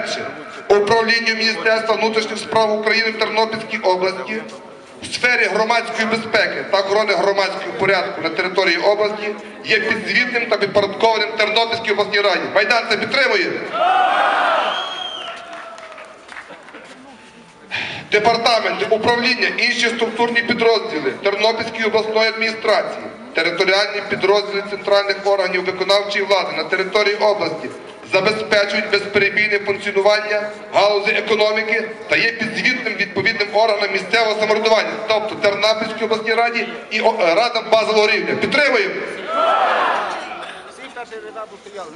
Перше. Управління Міністерства внутрішніх справ України в Тернопільській області в сфері громадської безпеки та охорони громадського порядку на території області є підзвітним та підпорядкованим Тернопільській обласній раді. Майдан це підтримує? Департаменти, управління, інші структурні підрозділи Тернопільської обласної адміністрації, територіальні підрозділи центральних органів виконавчої влади на території області забезпечують безперебійне функціонування галузі економіки та є підзвітним відповідним органам місцевого самоврядування, тобто Тернопільській обласній раді і е, радам базового рівня. Підтримуємо!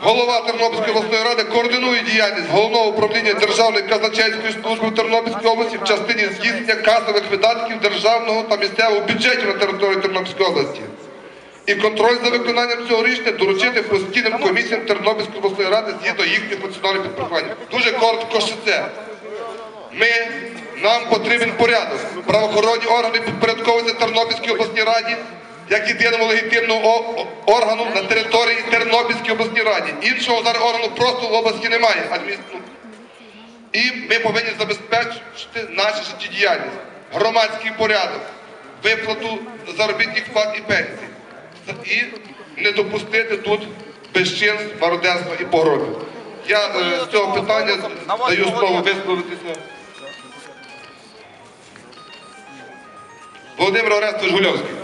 Голова Тернопільської обласної ради координує діяльність головного управління Державної казначейської служби в Тернопільській області в частині здійснення касових видатків державного та місцевого бюджетів на території Тернопільської області. І контроль за виконанням цього рішення доручити постійним комісіям Тернопільської обласної ради згідно їхніх функціональних підпорядкування. Дуже коротко ще це. Ми, нам потрібен порядок. Правоохоронні органи підпорядковуються Тернопільській обласній раді як єдиному легітимному органу на території Тернопільської обласній раді. Іншого зараз органу просто в області немає. Ну, І ми повинні забезпечити нашу життєдіяльність, громадський порядок, виплату заробітних плат і пенсій. І не допустити тут безчинств, мародерства і погробів. Я е, з цього питання даю слово висловитися. Володимир Орестович Гульовський.